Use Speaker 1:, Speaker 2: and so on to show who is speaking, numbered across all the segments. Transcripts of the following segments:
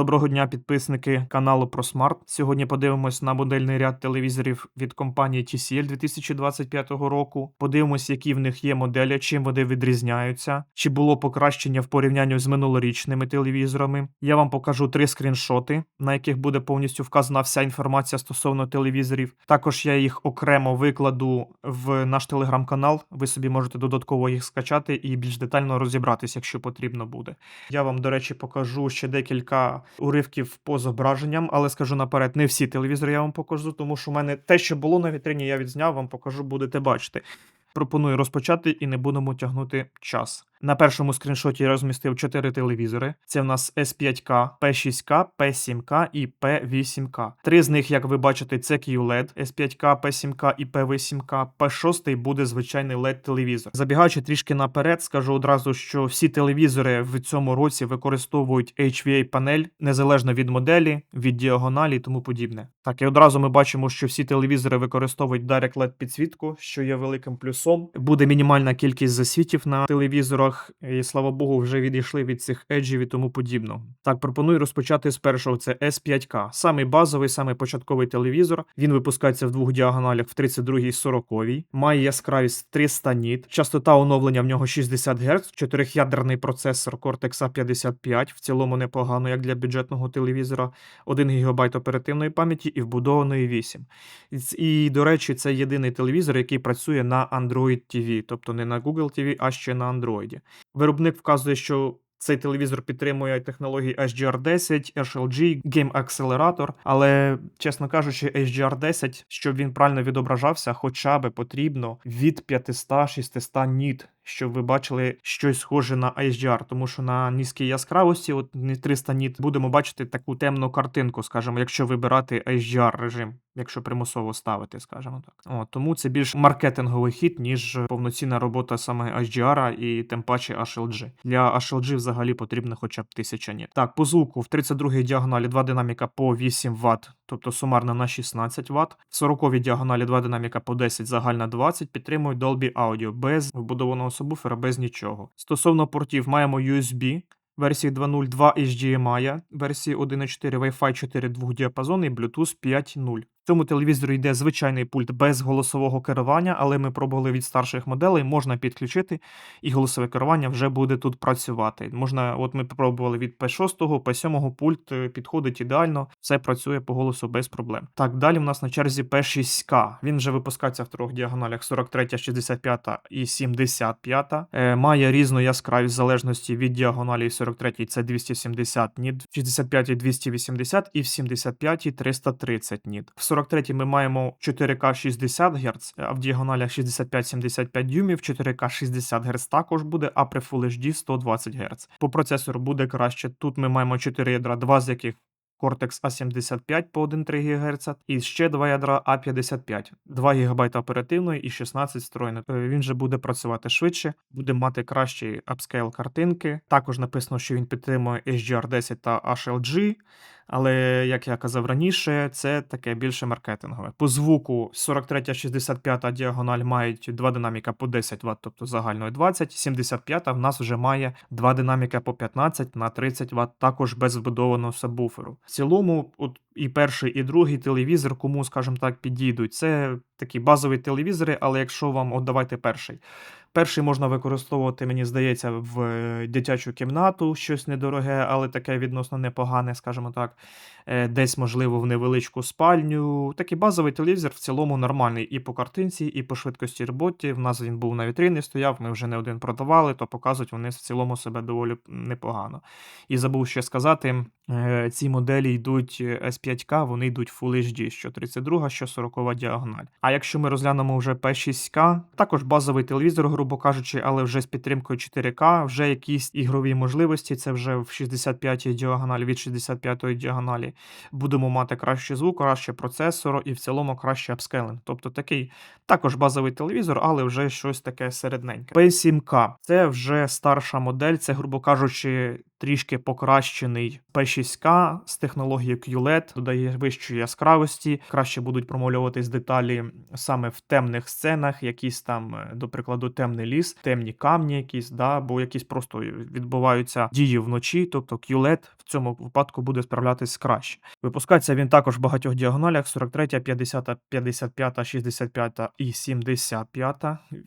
Speaker 1: Доброго дня, підписники каналу ProSmart. Сьогодні подивимось на модельний ряд телевізорів від компанії TCL 2025 року. Подивимось, які в них є моделі, чим вони відрізняються, чи було покращення в порівнянні з минулорічними телевізорами. Я вам покажу три скріншоти, на яких буде повністю вказана вся інформація стосовно телевізорів. Також я їх окремо викладу в наш телеграм-канал. Ви собі можете додатково їх скачати і більш детально розібратись, якщо потрібно буде. Я вам, до речі, покажу ще декілька уривків по зображенням, але скажу наперед, не всі телевізори я вам покажу, тому що в мене те, що було на вітрині, я відзняв, вам покажу, будете бачити. Пропоную розпочати і не будемо тягнути час. На першому скріншоті я розмістив 4 телевізори. Це в нас S5K, P6K, P7K і P8K. Три з них, як ви бачите, це QLED, S5K, P7K і P8K. P6 буде звичайний LED телевізор. Забігаючи трішки наперед, скажу одразу, що всі телевізори в цьому році використовують HVA панель незалежно від моделі, від діагоналі і тому подібне. Так, і одразу ми бачимо, що всі телевізори використовують Direct LED підсвітку, що є великим плюсом. Буде мінімальна кількість засвітів на телевізорах, і слава Богу, вже відійшли від цих еджів і тому подібного. Так, пропоную розпочати з першого. Це S5K. Самий базовий, самий початковий телевізор. Він випускається в двох діагоналях в 32 і 40. Має яскравість 300 ніт. Частота оновлення в нього 60 Гц, чотирьохядерний процесор Cortex A55. В цілому непогано, як для бюджетного телевізора. 1 ГБ оперативної пам'яті і вбудованої 8. І, до речі, це єдиний телевізор, який працює на Android TV, тобто не на Google TV, а ще на Android. Виробник вказує, що цей телевізор підтримує технології HDR10, HLG, Game Accelerator, але, чесно кажучи, HDR10, щоб він правильно відображався, хоча би потрібно від 500-600 ніт, щоб ви бачили щось схоже на HDR, тому що на низькій яскравості, от не 300 ніт, будемо бачити таку темну картинку, скажімо, якщо вибирати HDR режим, якщо примусово ставити, скажімо так. О, тому це більш маркетинговий хід, ніж повноцінна робота саме HDR і тим паче HLG. Для HLG взагалі потрібно хоча б 1000 ніт. Так, по звуку в 32-й діагоналі два динаміка по 8 Вт, тобто сумарно на 16 Вт. В 40-й діагоналі два динаміка по 10, загальна 20, підтримують Dolby Audio без вбудованого субвуфера, без нічого. Стосовно портів, маємо USB. Версії 2.0, 2 HDMI, версії 1.4, Wi-Fi 4 двохдіапазон і Bluetooth 5.0. В цьому телевізорі йде звичайний пульт без голосового керування, але ми пробували від старших моделей, можна підключити, і голосове керування вже буде тут працювати. Можна, от ми пробували від P6, P7 пульт е, підходить ідеально, все працює по голосу без проблем. Так, далі в нас на черзі P6K. Він вже випускається в трьох діагоналях 43, 65 і 75. Е, має різну яскравість в залежності від діагоналі 43 це 270 ніт, в 65 280 і в 75 330 ніт. В 43 ми маємо 4К 60 Гц, а в діагоналях 65-75 дюймів, 4К 60 Гц також буде, а при Full HD 120 Гц. По процесору буде краще. Тут ми маємо 4 ядра, два з яких Cortex A75 по 1,3 ГГц і ще два ядра A55, 2 ГБ оперативної і 16 встроєних. Е, Він же буде працювати швидше, буде мати кращий апскейл картинки. Також написано, що він підтримує HDR10 та HLG. Але, як я казав раніше, це таке більше маркетингове. По звуку 43-65 діагональ мають два динаміка по 10 Вт, тобто загальною 20, 75 в нас вже має два динаміка по 15 на 30 Вт, також без вбудованого сабвуферу. В цілому, от і перший, і другий телевізор, кому, скажімо так, підійдуть. Це такі базові телевізори, але якщо вам от давайте перший. Перший можна використовувати, мені здається, в е, дитячу кімнату, щось недороге, але таке відносно непогане, скажімо так. Е, Десь, можливо, в невеличку спальню. Такий базовий телевізор в цілому нормальний і по картинці, і по швидкості роботи. В нас він був на вітрині, стояв, ми вже не один продавали, то показують вони в цілому себе доволі непогано. І забув ще сказати: е, ці моделі йдуть S5K, вони йдуть Full HD, що 32, що 40 діагональ. А якщо ми розглянемо вже P6K, також базовий телевізор, грубо кажучи, але вже з підтримкою 4К, вже якісь ігрові можливості. Це вже в 65-й діагоналі, від 65-ї діагоналі. Будемо мати кращий звук, краще процесор і в цілому краще апскейлинг. Тобто такий також базовий телевізор, але вже щось таке середненьке. P7K це вже старша модель, це, грубо кажучи, трішки покращений P6K з технологією QLED, додає вищої яскравості, краще будуть промовлюватись деталі саме в темних сценах, якісь там, е, до прикладу, темний ліс, темні камні, якісь, да, бо якісь просто відбуваються дії вночі, тобто QLED цьому випадку буде справлятись краще. Випускається він також в багатьох діагоналях: 43, 50, 55, 65 і 75.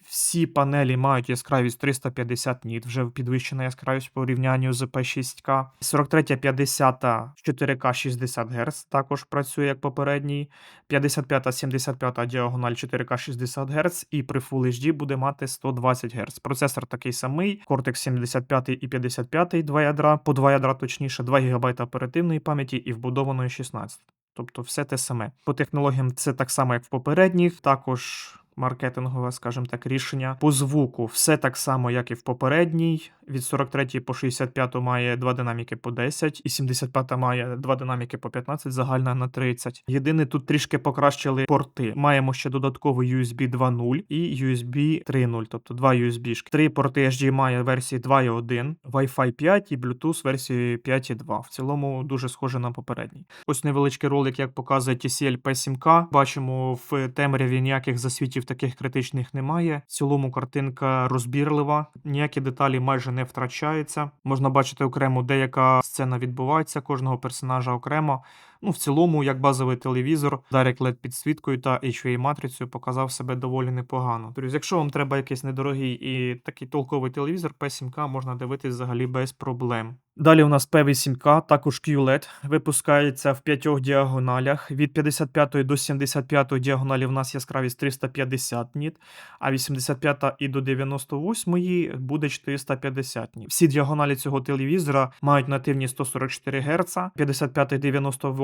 Speaker 1: Всі панелі мають яскравість 350 ніт, вже підвищена яскравість в порівнянні з P6K. 43, 50, 4К 60 Гц також працює як попередній. 55, 75 діагональ 4К 60 Гц, і при Full HD буде мати 120 Гц. Процесор такий самий, Cortex 75 і 55, два ядра, по два ядра точніше, 2 ГБ оперативної пам'яті і вбудованої 16. Тобто все те саме. По технологіям це так само, як в попередніх, також маркетингове, скажімо так, рішення. По звуку все так само, як і в попередній. Від 43 по 65 має два динаміки по 10, і 75 має два динаміки по 15, загальна на 30. Єдине, тут трішки покращили порти. Маємо ще додатковий USB 2.0 і USB 3.0, тобто два USB. Три порти HDMI версії 2.1, Wi-Fi 5 і Bluetooth версії 5.2. В цілому дуже схоже на попередній. Ось невеличкий ролик, як показує TCL P7K. Бачимо в темряві ніяких засвітів таких критичних немає. В цілому картинка розбірлива, ніякі деталі майже не втрачаються. Можна бачити окремо, деяка сцена відбувається, кожного персонажа окремо. Ну, в цілому, як базовий телевізор, Direct LED підсвіткою та HVA матрицею показав себе доволі непогано. Друзі, якщо вам треба якийсь недорогий і такий толковий телевізор, P7K можна дивитись взагалі без проблем. Далі у нас P8K, також QLED, випускається в п'ятьох діагоналях. Від 55 до 75 діагоналі в нас яскравість 350 ніт, а 85 і до 98 буде 450 ніт. Всі діагоналі цього телевізора мають нативні 144 Гц,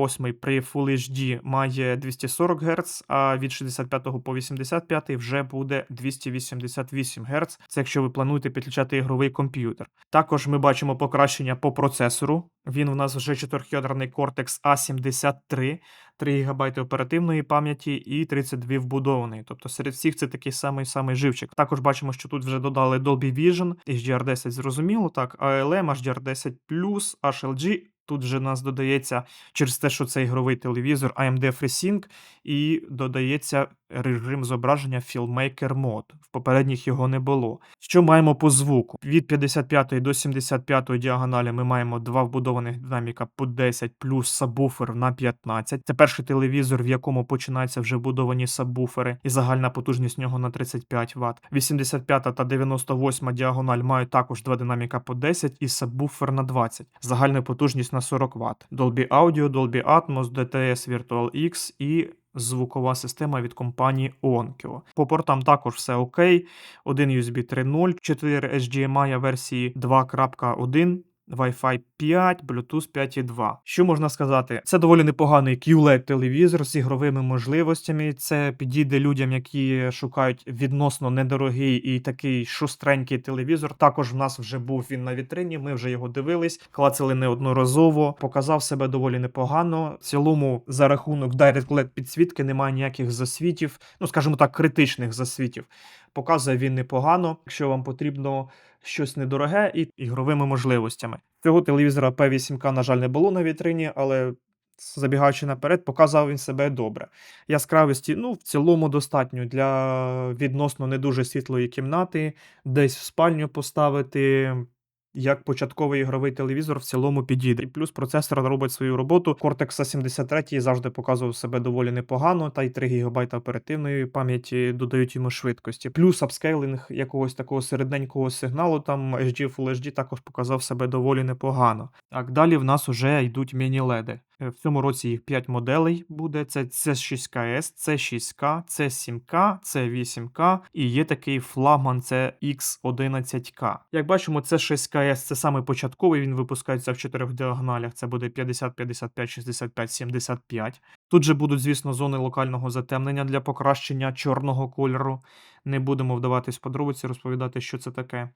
Speaker 1: 55-98 при Full HD має 240 Гц, а від 65 по 85 вже буде 288 Гц. Це якщо ви плануєте підключати ігровий комп'ютер. Також ми бачимо покращення по процесору. Він у нас вже чотирьохядерний Cortex A73, 3 ГБ оперативної пам'яті і 32 вбудованої. Тобто серед всіх це такий самий самий живчик. Також бачимо, що тут вже додали Dolby Vision, HDR10 зрозуміло, так, ALM, HDR10 HLG. Тут вже нас додається через те, що це ігровий телевізор AMD FreeSync, і додається режим зображення Filmmaker Mode. В попередніх його не було. Що маємо по звуку? Від 55 до 75 діагоналі ми маємо два вбудованих динаміка по 10 плюс сабвуфер на 15. Це перший телевізор, в якому починаються вже вбудовані сабвуфери, і загальна потужність нього на 35 Вт. 85 та 98 діагональ мають також два динаміка по 10 і сабвуфер на 20. Загальна потужність на 40 Вт. Dolby Audio, Dolby Atmos, DTS Virtual-X і звукова система від компанії Onkyo. По портам також все окей. Один USB 3.0, 4 HDMI версії 2.1. Wi-Fi 5, Bluetooth 5.2. Що можна сказати? Це доволі непоганий QLED телевізор з ігровими можливостями. Це підійде людям, які шукають відносно недорогий і такий шустренький телевізор. Також в нас вже був він на вітрині. Ми вже його дивились, клацали неодноразово. Показав себе доволі непогано. В цілому, за рахунок Direct LED підсвітки немає ніяких засвітів, ну скажімо так, критичних засвітів. Показує він непогано, якщо вам потрібно щось недороге і ігровими можливостями. Цього телевізора P8K, на жаль, не було на вітрині, але забігаючи наперед, показав він себе добре. Яскравості, ну, в цілому достатньо для відносно не дуже світлої кімнати, десь в спальню поставити. Як початковий ігровий телевізор в цілому підійде. І плюс процесор робить свою роботу. Cortex A73 завжди показував себе доволі непогано, та й 3 ГБ оперативної пам'яті додають йому швидкості. Плюс апскейлинг якогось такого середненького сигналу, там HD Full HD також показав себе доволі непогано. Так, далі в нас уже йдуть міні-леди. Е, В цьому році їх 5 моделей буде: це C6KS, C6K, C7K, C8K і є такий флагман це X11K. Як бачимо, це 6KS це саме початковий, він випускається в чотирьох діагоналях. Це буде 50, 55, 65, 75. Тут же будуть, звісно, зони локального затемнення для покращення чорного кольору. Не будемо вдаватись в подробиці, розповідати, що це таке.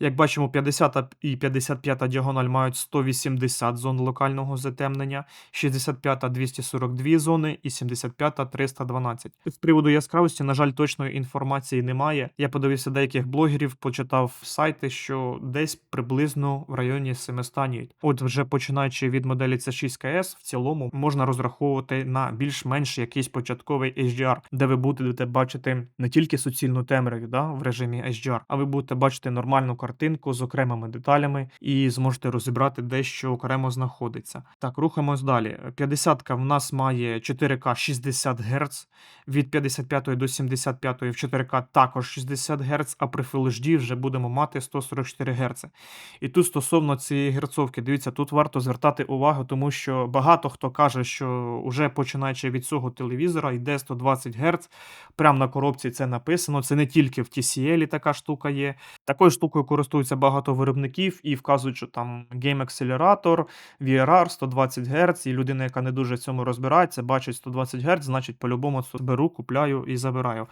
Speaker 1: Як бачимо, 50 і 55 діагональ мають 180 зон локального затемнення, 65 242 зони і 75 312. З приводу яскравості, на жаль, точної інформації немає. Я подивився деяких блогерів, почитав сайти, що десь приблизно в районі 700 ніт. От вже починаючи від моделі C6KS, в цілому можна розраховувати на більш-менш якийсь початковий HDR, де ви будете бачити не тільки суцільну темряву да, в режимі HDR, а ви будете бачити нормальну картинку з окремими деталями і зможете розібрати де що окремо знаходиться. Так, рухаємось далі. 50-ка в нас має 4К 60 Гц, від 55 до 75 в 4К також 60 Гц, а при Full HD вже будемо мати 144 Гц. І тут стосовно цієї герцовки, дивіться, тут варто звертати увагу, тому що багато хто каже, що вже починаючи від цього телевізора йде 120 Гц. Прямо на коробці це написано. Це не тільки в TCL така штука є. Такою штукою користуються багато виробників і вказують, що там гейм-акселератор, VRR 120 Гц, і людина, яка не дуже в цьому розбирається, бачить 120 Гц, значить, по-любому беру, купляю і забираю.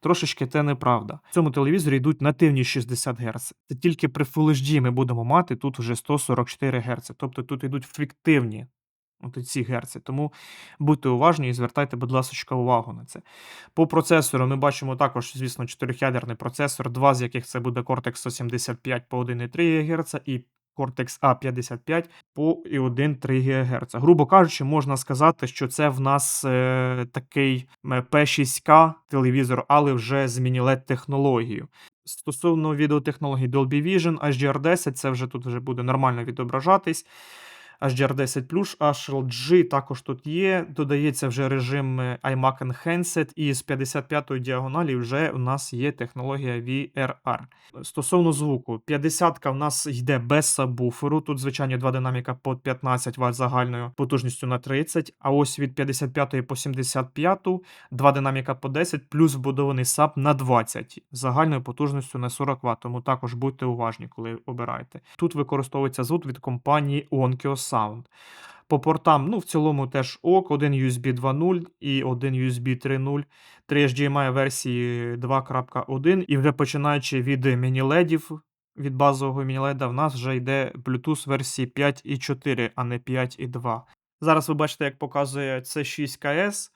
Speaker 1: Трошечки це неправда. В цьому телевізорі йдуть нативні 60 Гц. Це тільки при Full HD ми будемо мати тут вже 144 Гц. Тобто тут йдуть фіктивні от ці герці. Тому будьте уважні і звертайте, будь ласка, увагу на це. По процесору ми бачимо також, звісно, 4-ядерний процесор, два з яких це буде Cortex 175 по 1,3 ГГц і Cortex A55 по 1,3 ГГц. Грубо кажучи, можна сказати, що це в нас е, такий P6K телевізор, але вже з міні-LED технологією. Стосовно відеотехнологій Dolby Vision, HDR10, це вже тут вже буде нормально відображатись. HDR10 HLG також тут є. Додається вже режим iMac Enhanced, і з 55-ї діагоналі вже у нас є технологія VRR. Стосовно звуку, 50-ка в нас йде без сабвуферу. Тут, звичайно, два динаміка по 15 Вт загальною потужністю на 30, а ось від 55 по 75 два динаміка по 10, плюс вбудований саб на 20 загальною потужністю на 40 Вт. Тому також будьте уважні, коли обираєте. Тут використовується звук від компанії Onkyo Sound. По портам, ну, в цілому теж ок, один USB 2.0 і один USB 3.0, 3 HDMI версії 2.1, і вже починаючи від міні-ледів, від базового міні-леда, в нас вже йде Bluetooth версії 5.4, а не 5.2. Зараз ви бачите, як показує c 6 ks Е,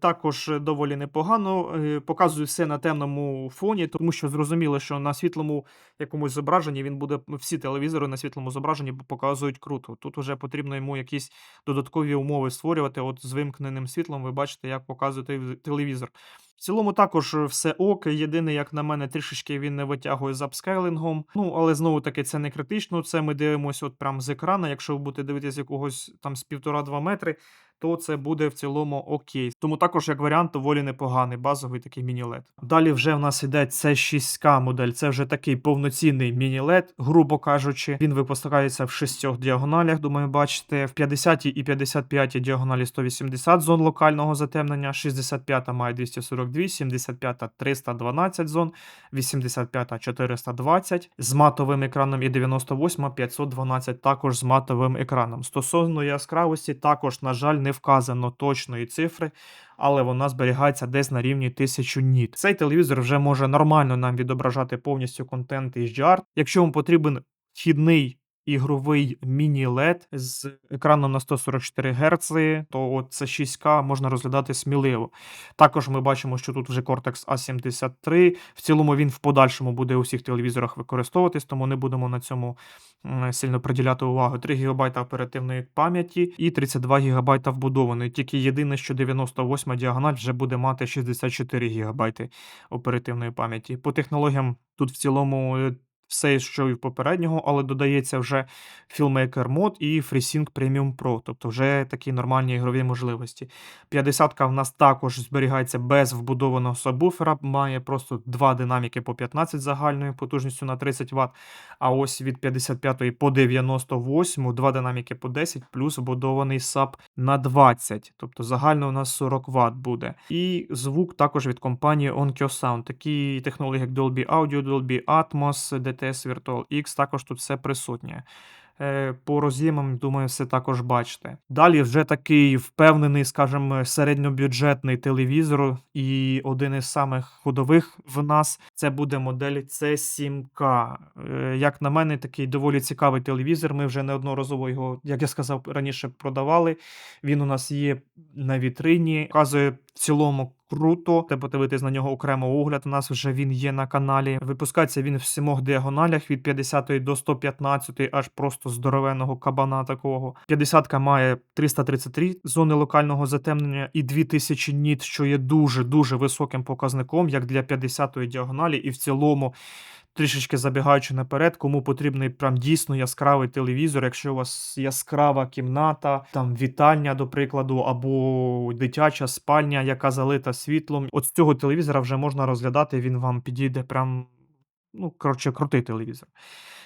Speaker 1: Також доволі непогано. Е, показую все на темному фоні, тому що зрозуміло, що на світлому якомусь зображенні він буде всі телевізори на світлому зображенні показують круто. Тут вже потрібно йому якісь додаткові умови створювати. От з вимкненим світлом ви бачите, як показує телеві- телевізор. Цілому також все ок. Єдине, як на мене, трішечки він не витягує з апскейлингом. Ну, але знову таки це не критично. Це ми дивимося от прямо з екрана. Якщо ви будете дивитися якогось там з півтора-два метри, то це буде в цілому окей. Тому також, як варіант, доволі непоганий, базовий такий міні-лед. Далі вже в нас іде c 6 k модель. Це вже такий повноцінний міні-лед, грубо кажучи. Він випускається в шістьох діагоналях. Думаю, бачите, в 50 і 55 діагоналі 180 зон локального затемнення, 65 має 242, 75 312 зон, 85 420 з матовим екраном і 98 512 також з матовим екраном. Стосовно яскравості, також, на жаль, не вказано точної цифри, але вона зберігається десь на рівні 1000 ніт. Цей телевізор вже може нормально нам відображати повністю контент HDR. Якщо вам потрібен вхідний ігровий міні-LED з екраном на 144 Гц, то це 6К можна розглядати сміливо. Також ми бачимо, що тут вже Cortex A73. В цілому він в подальшому буде у всіх телевізорах використовуватись, тому не будемо на цьому сильно приділяти увагу. 3 ГБ оперативної пам'яті і 32 ГБ вбудованої. Тільки єдине, що 98 діагональ вже буде мати 64 ГБ оперативної пам'яті. По технологіям тут в цілому. Все, що і в попереднього, але додається вже Filmmaker мод і FreeSync Premium Pro, тобто вже такі нормальні ігрові можливості. 50-ка в нас також зберігається без вбудованого сабвуфера, має просто два динаміки по 15 загальною потужністю на 30 Вт. А ось від 55 по 98 два динаміки по 10, плюс вбудований саб на 20. Тобто загально у нас 40 Вт буде. І звук також від компанії Onkyo Sound. Такі технології, як Dolby Audio, Dolby Atmos, DTS Virtual X, також тут все присутнє. Е, По роз'ємам, думаю, все також бачите. Далі вже такий впевнений, скажімо, середньобюджетний телевізор, і один із самих ходових в нас це буде модель C7K. Е, Як на мене, такий доволі цікавий телевізор. Ми вже неодноразово його, як я сказав раніше, продавали. Він у нас є на вітрині, показує в цілому круто. Треба подивитись на нього окремо огляд. У нас вже він є на каналі. Випускається він в сімох діагоналях від 50 до 115, аж просто здоровенного кабана такого. 50 має 333 зони локального затемнення і 2000 ніт, що є дуже дуже високим показником, як для 50-ї діагоналі, і в цілому. Трішечки забігаючи наперед, кому потрібний прям дійсно яскравий телевізор, якщо у вас яскрава кімната, там вітальня, до прикладу, або дитяча спальня, яка залита світлом. От з цього телевізора вже можна розглядати, він вам підійде прям, ну, коротше, крутий телевізор.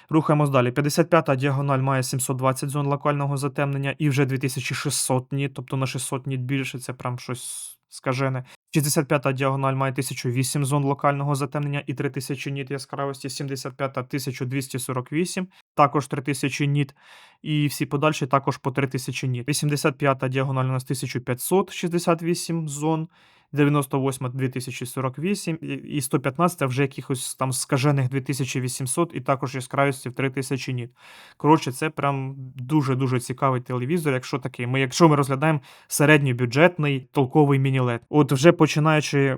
Speaker 1: Рухаємось далі. 55-та діагональ має 720 зон локального затемнення і вже 2600 ніт, тобто на 600 ніт більше, це прям щось скажене. 65-та діагональ має 1008 зон локального затемнення і 3000 ніт яскравості, 75-та 1248, також 3000 ніт, і всі подальші також по 3000 ніт. 85-та діагональ у нас 1568 зон, 98 2048 і- і 115 вже якихось там скажених 2800 і також яскравості в 3000 ніт. Коротше, це прям дуже-дуже цікавий телевізор, якщо такий. Ми, якщо ми розглядаємо середньобюджетний толковий міні-лед. От вже починаючи,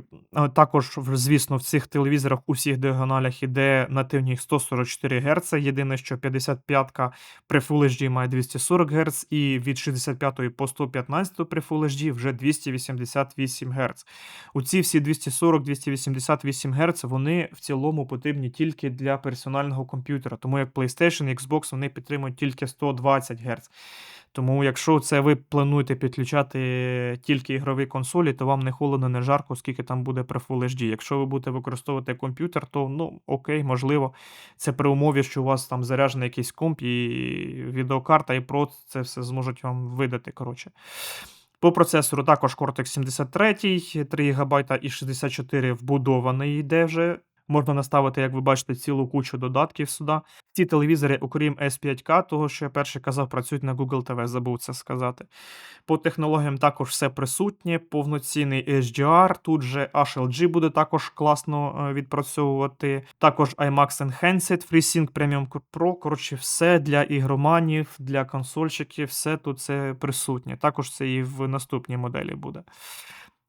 Speaker 1: також, в- звісно, в цих телевізорах у всіх діагоналях іде нативні 144 Гц. Єдине, що 55 при Full HD має 240 Гц, і від 65 по 115 при Full HD вже 288 Гц. У ці всі 240-288 Гц вони в цілому потрібні тільки для персонального комп'ютера, тому як PlayStation, Xbox вони підтримують тільки 120 Гц. Тому, якщо це ви плануєте підключати тільки ігрові консолі, то вам не холодно, не жарко, скільки там буде при Full HD. Якщо ви будете використовувати комп'ютер, то ну окей, можливо, це при умові, що у вас там заряджений якийсь комп і відеокарта, і про це все зможуть вам видати. Коротше. По процесору також Cortex 73, 3 ГБ і 64 вбудований йде вже. Можна наставити, як ви бачите, цілу кучу додатків сюди. Ці телевізори, окрім S5K, того, що я перший казав, працюють на Google TV, забув це сказати. По технологіям також все присутнє, повноцінний HDR, тут же HLG буде також класно е, відпрацьовувати. Також IMAX Enhanced, FreeSync Premium Pro. Коротше, все для ігроманів, для консольщиків, все тут це присутнє. Також це і в наступній моделі буде.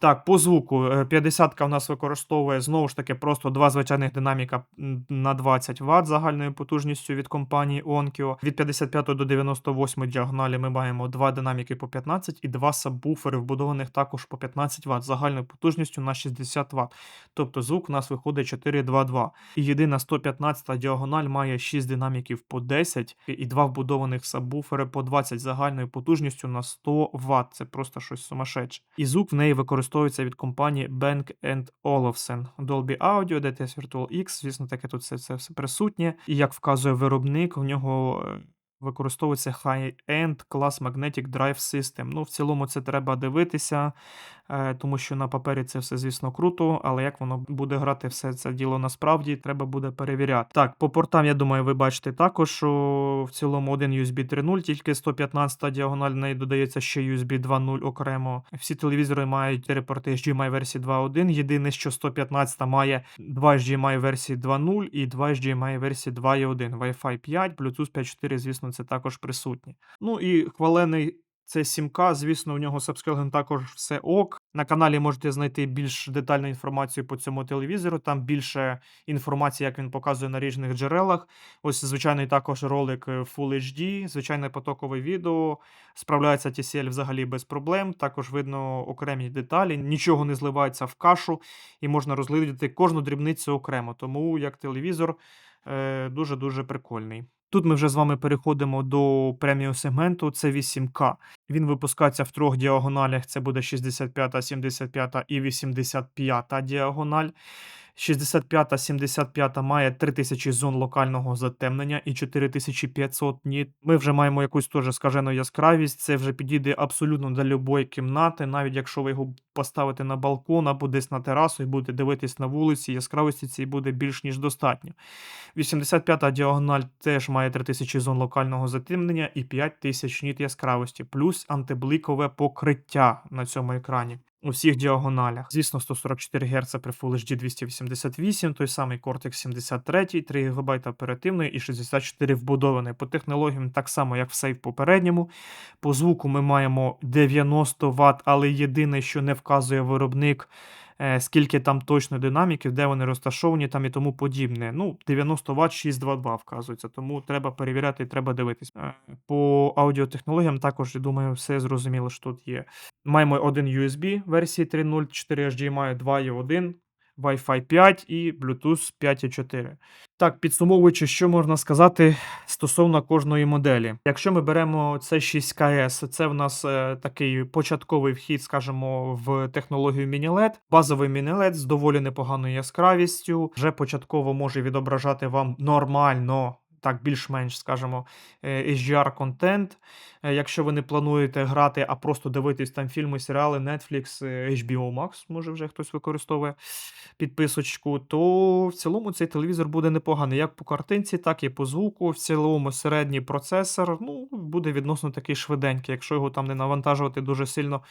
Speaker 1: Так, по звуку. е, 50-ка у нас використовує знову ж таки просто два звичайних динаміка на 20 Вт загальною потужністю від компанії Onkyo. Від 55 до 98 діагоналі ми маємо два динаміки по 15 і два сабвуфери вбудованих також по 15 Вт загальною потужністю на 60 Вт. Тобто звук у нас виходить 422. І єдина 115 діагональ має 6 динаміків по 10 і два вбудованих сабвуфери по 20 загальною потужністю на 100 Вт. Це просто щось сумасшедше. І звук в неї використовується від компанії Bank Olufsen. Dolby Audio, DTS Virtual X, звісно, таке тут все, це все присутнє. І як вказує виробник, в нього е, використовується High-End Class Magnetic Drive System. Ну, в цілому це треба дивитися, е, тому що на папері це все, звісно, круто, але як воно буде грати все це діло насправді, треба буде перевіряти. Так, по портам, я думаю, ви бачите також, що в цілому один USB 3.0, тільки 115 діагональ, неї додається ще USB 2.0 окремо. Всі телевізори мають 4 порти HDMI версії 2.1. Єдине, що 115 має 2 HDMI версії 2.0 і 2 HDMI версії 2.1. Wi-Fi 5, Bluetooth 5.4, звісно, це також присутні. Ну і хвалений це 7К, звісно, у нього сабскейлинг також все ок. На каналі можете знайти більш детальну інформацію по цьому телевізору. Там більше інформації, як він показує на різних джерелах. Ось звичайний також ролик е, Full HD, звичайне потокове відео. Справляється TCL взагалі без проблем. Також видно окремі деталі, нічого не зливається в кашу, і можна розглядати кожну дрібницю окремо. Тому як телевізор е, дуже-дуже прикольний. Тут ми вже з вами переходимо до преміум сегменту. Це 8К. Він випускається в трьох діагоналях. Це буде 65, 75 і 85 діагональ. 65, 75 має 3000 зон локального затемнення і 4500 ніт. Ми вже маємо якусь теж скажену яскравість. Це вже підійде абсолютно для любої кімнати, навіть якщо ви його поставите на балкон або десь на терасу і будете дивитись на вулиці, яскравості цієї буде більш ніж достатньо. 85-та діагональ теж має 3000 зон локального затемнення і 5000 ніт яскравості, плюс антибликове покриття на цьому екрані. У всіх діагоналях. Звісно, 144 Гц при Full HD 288, той самий Cortex 73, 3 ГБ оперативної і 64 вбудований. По технологіям так само, як в попередньому. По звуку ми маємо 90 Вт, але єдине, що не вказує виробник, е, скільки там точно динаміків, де вони розташовані там і тому подібне. Ну, 90 Вт 622 вказується, тому треба перевіряти і треба дивитись. Е, По аудіотехнологіям також, я думаю, все зрозуміло, що тут є. Маємо один USB версії 3.0, 4 HDMI, 2.1, Wi-Fi 5 і Bluetooth 5.4. Так, підсумовуючи, що можна сказати стосовно кожної моделі. Якщо ми беремо це 6 ks це в нас е, такий початковий вхід, скажімо, в технологію Mini-LED. Базовий Mini-LED з доволі непоганою яскравістю, вже початково може відображати вам нормально. Так, більш-менш, скажімо, е, HDR-контент. Е, Якщо ви не плануєте грати, а просто дивитись там фільми, серіали, Netflix, е, HBO Max, може вже хтось використовує підписочку, то в цілому цей телевізор буде непоганий як по картинці, так і по звуку. В цілому середній процесор ну, буде відносно такий швиденький, якщо його там не навантажувати дуже сильно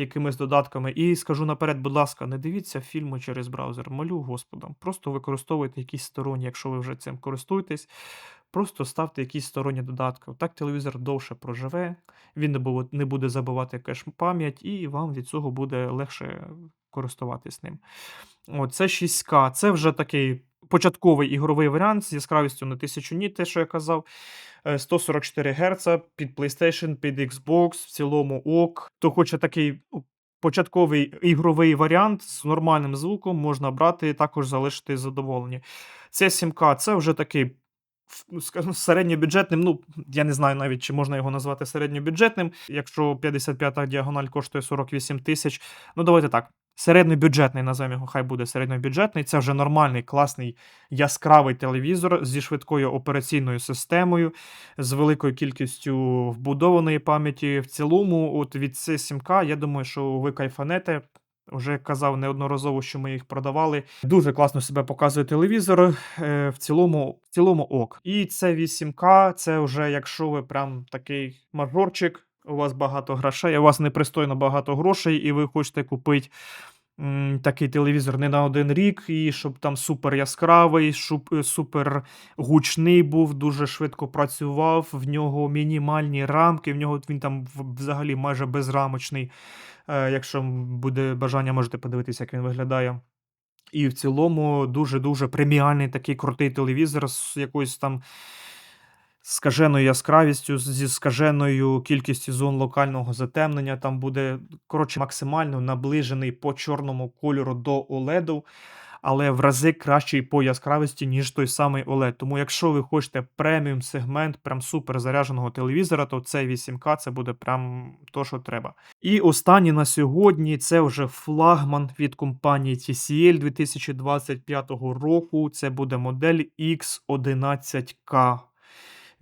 Speaker 1: якимись додатками. І скажу наперед, будь ласка, не дивіться фільми через браузер. Молю Господом. Просто використовуйте якісь сторонні, якщо ви вже цим користуєтесь. Просто ставте якісь сторонні додатки. Так телевізор довше проживе, він не буде, забивати кеш пам'ять, і вам від цього буде легше користуватись ним. О, це 6К. Це вже такий початковий ігровий варіант з яскравістю на 1000 ніт, те, що я казав. Е, 144 Гц під PlayStation, під Xbox, в цілому ок. Хто хоче такий ну, початковий ігровий варіант з нормальним звуком, можна брати і також залишити задоволені. Це 7К, це вже такий. Скажімо, середньобюджетним, ну я не знаю навіть, чи можна його назвати середньобюджетним. Якщо 55-та діагональ коштує 48 тисяч, ну давайте так. Середньобюджетний, називаємо його, хай буде середньобюджетний. Це вже нормальний, класний, яскравий телевізор зі швидкою операційною системою, з великою кількістю вбудованої пам'яті. В цілому, от від c 7К, я думаю, що ви кайфанете. Вже казав неодноразово, що ми їх продавали. Дуже класно себе показує телевізор. е, В цілому, в цілому ок. І це 8К, це вже якщо ви прям такий мажорчик, у вас багато грошей, у вас непристойно багато грошей, і ви хочете купити м, такий телевізор не на один рік, і щоб там супер яскравий, щоб е, супер гучний був, дуже швидко працював. В нього мінімальні рамки, в нього він там взагалі майже безрамочний. Е, Якщо буде бажання, можете подивитися, як він виглядає. І в цілому дуже-дуже преміальний такий крутий телевізор з якоюсь там скаженою яскравістю, зі скаженою кількістю зон локального затемнення. Там буде, коротше, максимально наближений по чорному кольору до OLED, але в рази кращий по яскравості, ніж той самий OLED. Тому, якщо ви хочете преміум сегмент, прям супер зарядженого телевізора, то цей 8К це буде прям то, що треба. І останній на сьогодні це вже флагман від компанії TCL 2025 року. Це буде модель X11K.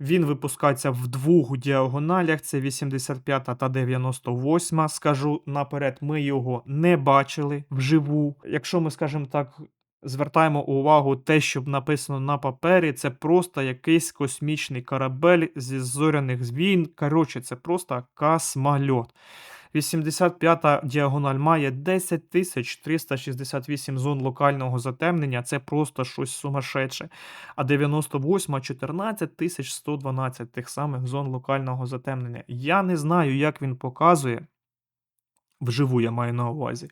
Speaker 1: Він випускається в двох діагоналях: це 85 та 98. Скажу наперед, ми його не бачили вживу. Якщо ми, скажімо так, звертаємо увагу те, що написано на папері, це просто якийсь космічний корабель зі зоряних війн. Коротше, це просто космольот. 85-та діагональ має 10 368 зон локального затемнення, це просто щось сумасшедше. А 98 14 112 тих самих зон локального затемнення. Я не знаю, як він показує. Вживу я маю на увазі.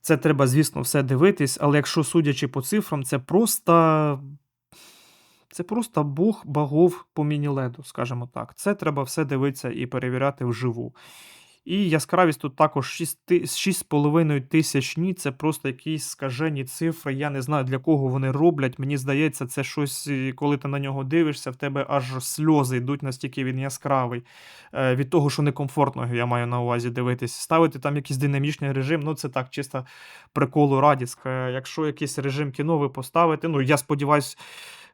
Speaker 1: Це треба, звісно, все дивитись, але якщо судячи по цифрам, це просто. Це просто Бог богов по мініледу, скажімо так. Це треба все дивитися і перевіряти вживу. І яскравість тут також 6 6,5 тисяч ні, це просто якісь скажені цифри. Я не знаю, для кого вони роблять. Мені здається, це щось, е, коли ти на нього дивишся, в тебе аж сльози йдуть, настільки він яскравий. Е, від того, що некомфортно, я маю на увазі дивитись. Ставити там якийсь динамічний режим, ну це так, чисто приколу радість. Е, Якщо якийсь режим кіно ви поставите, ну я сподіваюся.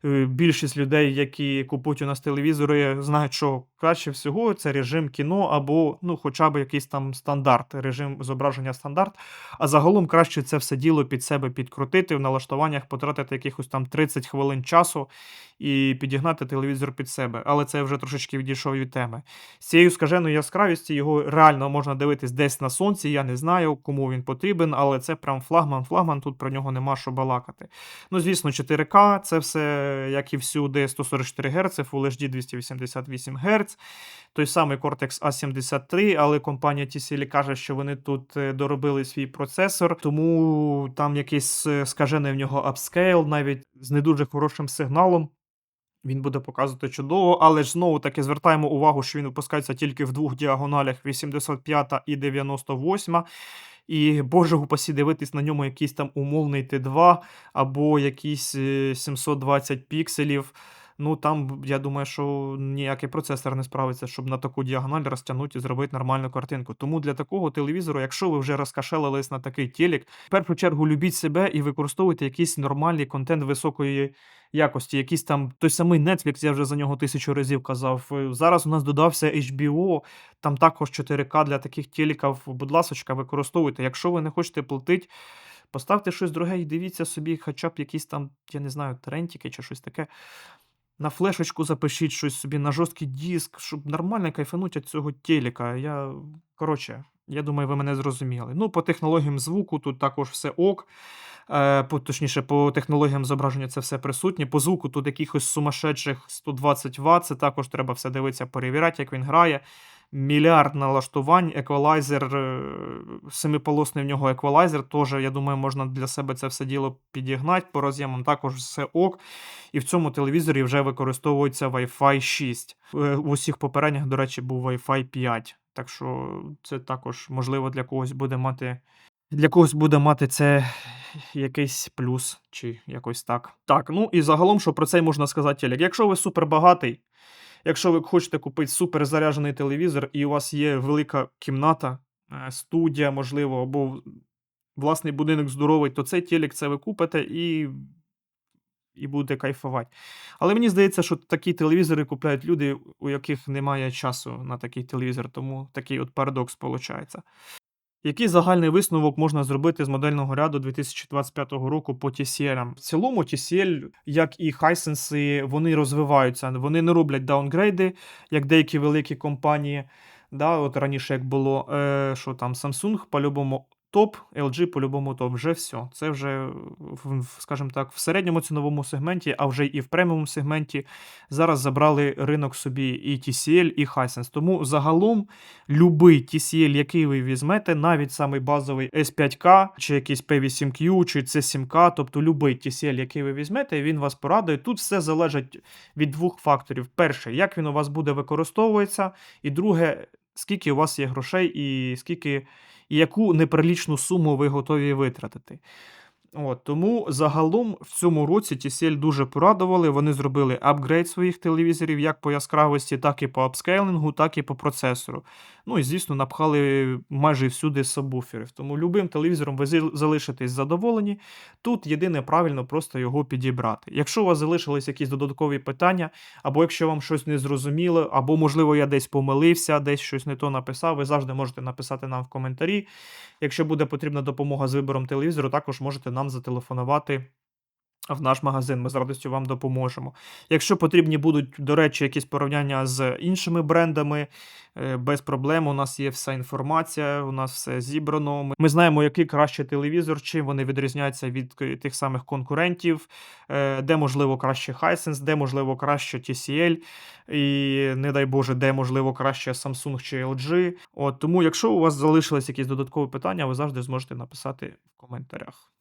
Speaker 1: Е, Більшість людей, які купують у нас телевізори, знають, що краще всього це режим кіно або ну, хоча б якийсь там стандарт, режим зображення стандарт. А загалом краще це все діло під себе підкрутити, в налаштуваннях потратити якихось там 30 хвилин часу і підігнати телевізор під себе. Але це вже трошечки відійшов від теми. З цією скаженою яскравістю його реально можна дивитись десь на сонці. Я не знаю, кому він потрібен, але це прям флагман. Флагман, тут про нього нема що балакати. Ну, звісно, 4К, це все, як і всюди, 144 Гц, Full HD 288 Гц. Гц. Той самий Cortex A73, але компанія TCL каже, що вони тут е, доробили свій процесор, тому там якийсь е, скажений в нього апскейл, навіть з не дуже хорошим сигналом. Він буде показувати чудово, але ж знову таки звертаємо увагу, що він випускається тільки в двох діагоналях 85 і 98. І боже упасі дивитись на ньому якийсь там умовний Т2 або якийсь е, 720 пікселів. Ну там, я думаю, що ніякий процесор не справиться, щоб на таку діагональ розтягнути і зробити нормальну картинку. Тому для такого телевізору, якщо ви вже розкашелились на такий телек, в першу чергу любіть себе і використовуйте якийсь нормальний контент високої якості. Якийсь там той самий Netflix, я вже за нього тисячу разів казав. Е, Зараз у нас додався HBO, там також 4К для таких телеків. Будь ласочка, використовуйте. Якщо ви не хочете платити, поставте щось друге і дивіться собі, хоча б якісь там, я не знаю, трентики чи щось таке. На флешечку запишіть щось собі, на жорсткий диск, щоб нормально кайфануть від цього телека. Я, коротше, я думаю, ви мене зрозуміли. Ну, по технологіям звуку тут також все ок. Е, по, точніше, по технологіям зображення це все присутнє. По звуку тут якихось сумасшедших 120 Вт, це також треба все дивитися, перевіряти, як він грає. Мільярд налаштувань, еквалайзер, е, семиполосний в нього еквалайзер. Теж, я думаю, можна для себе це все діло підігнати. По роз'ємам також все ок. І в цьому телевізорі вже використовується Wi-Fi 6. Е, У усіх попередніх, до речі, був Wi-Fi 5. Так що це також можливо для когось буде мати. Для когось буде мати це якийсь плюс, чи якось так. Так, ну і загалом, що про це можна сказати, телек. Якщо ви супербагатий, якщо ви хочете купити суперзаряджений телевізор, і у вас є велика кімната, е, студія, можливо, або власний будинок здоровий, то цей телек це ви купите і, і будете кайфувати. Але мені здається, що такі телевізори купляють люди, у яких немає часу на такий телевізор, тому такий от парадокс виходить. Який загальний висновок можна зробити з модельного ряду 2025 року по TCL? В цілому TCL, як і Hisense, вони розвиваються, вони не роблять даунгрейди, як деякі великі компанії. Да, от раніше як було, е, що там Samsung по-любому топ, LG по-любому топ. Вже все. Це вже, в, скажімо так, в середньому ціновому сегменті, а вже і в преміум сегменті зараз забрали ринок собі і TCL, і Hisense. Тому загалом любий TCL, який ви візьмете, навіть самий базовий S5K, чи якийсь P8Q, чи C7K, тобто любий TCL, який ви візьмете, він вас порадує. Тут все залежить від двох факторів: перше, як він у вас буде використовуватися, і друге, скільки у вас є грошей, і скільки яку неприлічну суму ви готові витратити. От, тому загалом в цьому році TCL дуже порадували. Вони зробили апгрейд своїх телевізорів як по яскравості, так і по апскейлингу, так і по процесору. Ну і звісно, напхали майже всюди сабвуферів. Тому любим телевізором ви залишитесь задоволені. Тут єдине правильно просто його підібрати. Якщо у вас залишились якісь додаткові питання, або якщо вам щось не зрозуміло, або можливо я десь помилився, десь щось не то написав, ви завжди можете написати нам в коментарі. Якщо буде потрібна допомога з вибором телевізору, також можете нам зателефонувати в наш магазин. Ми з радістю вам допоможемо. Якщо потрібні будуть, до речі, якісь порівняння з іншими брендами, е, без проблем. У нас є вся інформація, у нас все зібрано. Ми- Ми знаємо, який кращий телевізор, чим вони відрізняються від тих самих конкурентів, е, де можливо краще Hisense, де можливо краще TCL, і не дай Боже, де можливо краще Samsung чи LG. От тому, якщо у вас залишились якісь додаткові питання, ви завжди зможете написати в коментарях.